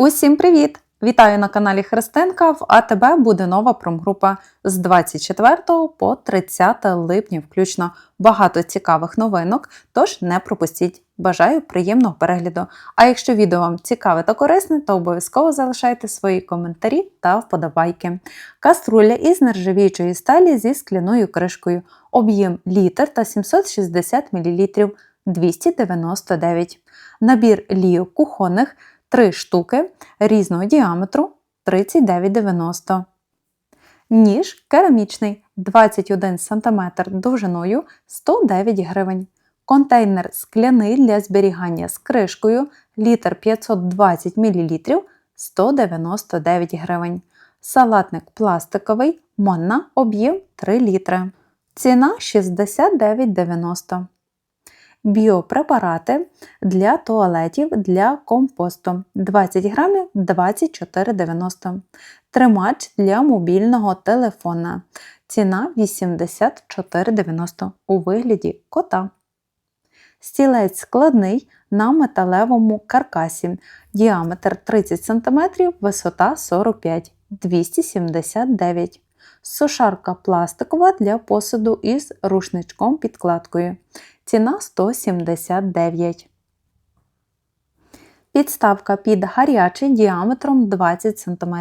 Усім привіт! Вітаю на каналі Христинка. В АТБ буде нова промгрупа з 24 по 30 липня, включно багато цікавих новинок. Тож не пропустіть. Бажаю приємного перегляду. А якщо відео вам цікаве та корисне, то обов'язково залишайте свої коментарі та вподобайки. Каструля із нержавіючої сталі зі скляною кришкою. Об'єм літр та 760 мл 299. Набір лійок кухонних 3 штуки різного діаметру 39,90. Ніж керамічний 21 см довжиною 109 гривень. Контейнер скляний для зберігання з кришкою літр 520 мл 199 гривень. Салатник пластиковий Монна об'єм 3 літри. Ціна 69,90 Біопрепарати для туалетів для компосту 20 грамів 24,90 Тримач для мобільного телефона. Ціна 84,90 у вигляді кота. Стілець складний на металевому каркасі. Діаметр 30 см, висота 45 279 Сушарка пластикова для посуду із рушничком підкладкою. Ціна 179. Підставка під гарячий діаметром 20 см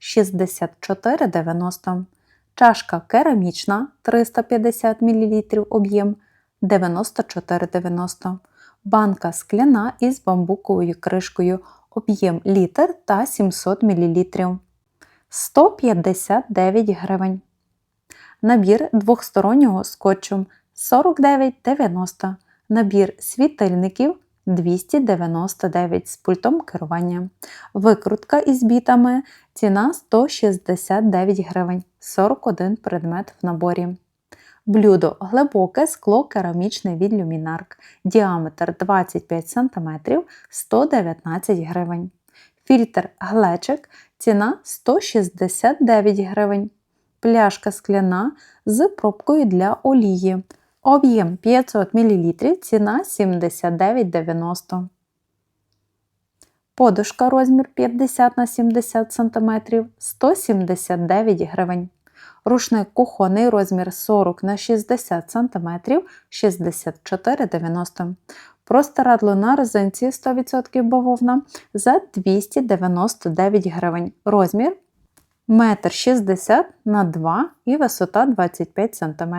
64,90 Чашка керамічна 350 мл об'єм 94,90 Банка скляна із бамбуковою кришкою об'єм літр та 700 мл 159 гривень. Набір двохстороннього скотчу 49,90. Набір світильників 299 з пультом керування. Викрутка із бітами. Ціна 169 гривень, 41 предмет в наборі. Блюдо глибоке скло керамічне від люмінарк. Діаметр 25 см 119 гривень. Фільтр глечик. Ціна 169 гривень. Пляшка скляна з пробкою для олії. Об'єм 500 мл, ціна 79,90 Подушка розмір 50 на 70 см 179 гривень. Рушник кухонний розмір 40 на 60 см 64,90 Простирадло на резинці 100% бавовна за 299 гривень. Розмір 1,60 м на 2 і висота 25 см.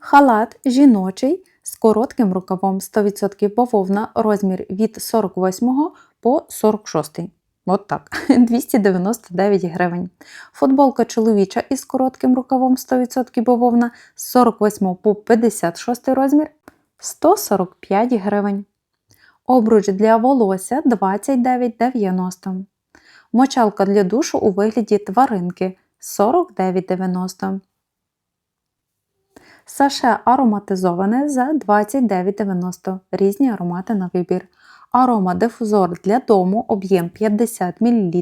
Халат жіночий з коротким рукавом 100% бавовна, розмір від 48 по 46. От так, 299 гривень. Футболка чоловіча із коротким рукавом 100% бавовна з 48 по 56 розмір 145 гривень. Обруч для волосся 29,90. Мочалка для душу у вигляді тваринки 49,90. Саше ароматизоване за 29,90 різні аромати на вибір. Аромадифузор для дому об'єм 50 мл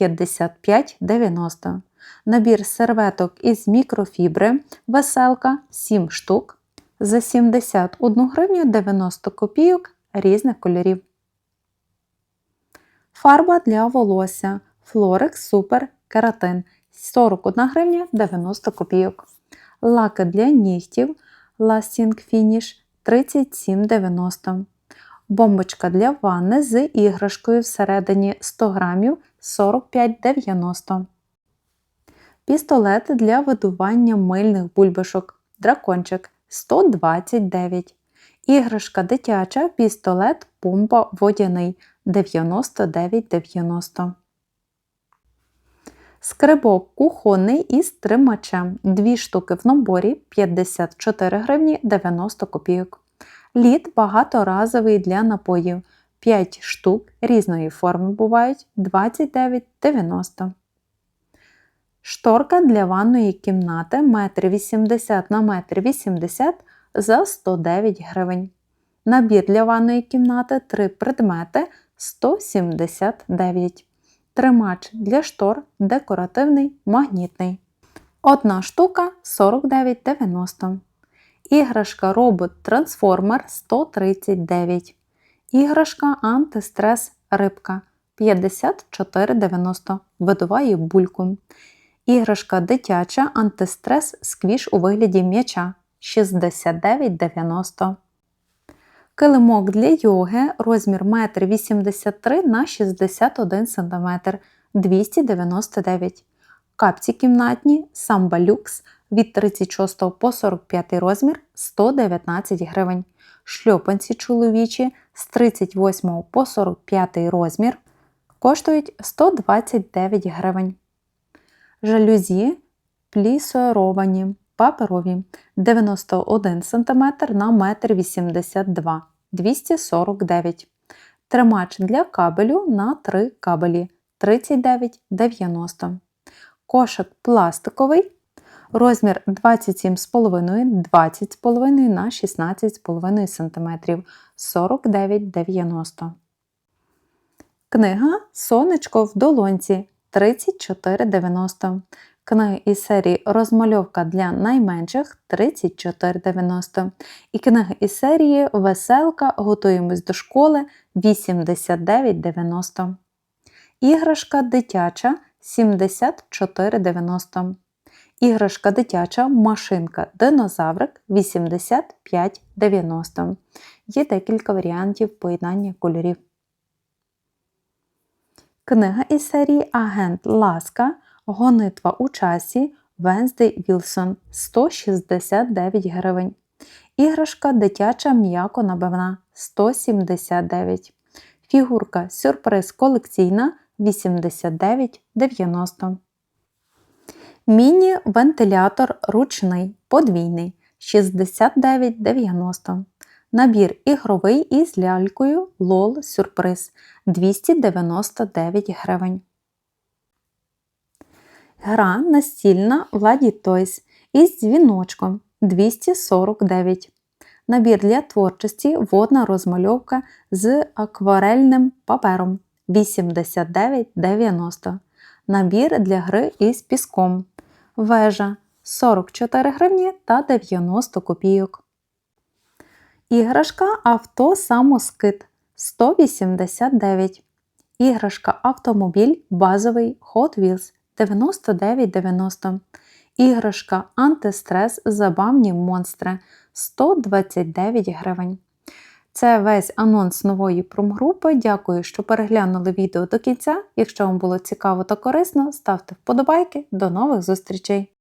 55,90 Набір серветок із мікрофібри веселка 7 штук за 71 гривню 90 копійок різних кольорів. Фарба для волосся Флорекс Супер Кератин 41 гривня 90 копійок. Лаки для нігтів Lasting Finish 37,90 Бомбочка для ванни з іграшкою всередині 100 грамів 45,90 Пістолет для видування мильних бульбашок Дракончик 129 Іграшка дитяча пістолет помпа водяний 99,90 Скрибок кухонний із тримачем. Дві штуки в наборі 54 гривні 90 копійок. Лід багаторазовий для напоїв. 5 штук різної форми бувають 29,90 Шторка для ванної кімнати 1,80 на 1,80 м за 109 гривень. Набір для ванної кімнати 3 предмети 179 Тримач для штор декоративний магнітний. Одна штука 49,90. Іграшка робот трансформер 139. Іграшка антистрес рибка 54,90 видуває бульку. Іграшка дитяча антистрес сквіш у вигляді м'яча 69,90. Килимок для йоги розмір 1,83 на 61 см 299 Капці кімнатні Samba Lux від 36 по 45 розмір 119 гривень. Шльопанці чоловічі з 38 по 45 розмір коштують 129 гривень. Жалюзі плісоровані паперові 91 см на 1,82 м 249 Тримач для кабелю на 3 кабелі 39,90 Кошик пластиковий розмір 27,5 20,5 на 16,5 см 49,90 Книга Сонечко в долонці 34,90 Книги із серії Розмальовка для найменших 34,90 і книги із серії Веселка. Готуємось до школи 89,90 Іграшка дитяча 74,90 Іграшка дитяча машинка динозаврик 85,90 Є декілька варіантів поєднання кольорів. Книга із серії Агент Ласка. Гонитва у часі Венздей Вілсон. 169 гривень. Іграшка дитяча м'яко набивна 179 Фігурка сюрприз колекційна 89,90 Міні-вентилятор ручний подвійний 69,90 Набір ігровий із лялькою LOL Сюрприз 299 гривень. Гра настільна Ладі Toys із дзвіночком 249. Набір для творчості водна розмальовка з акварельним папером 89,90. Набір для гри із піском. Вежа 44 гривні та 90 копійок. Іграшка авто самоскид 189. Іграшка автомобіль базовий Hot Wheels 99,90. Іграшка антистрес забавні монстри 129 гривень. Це весь анонс нової промгрупи. Дякую, що переглянули відео до кінця. Якщо вам було цікаво та корисно, ставте вподобайки. До нових зустрічей!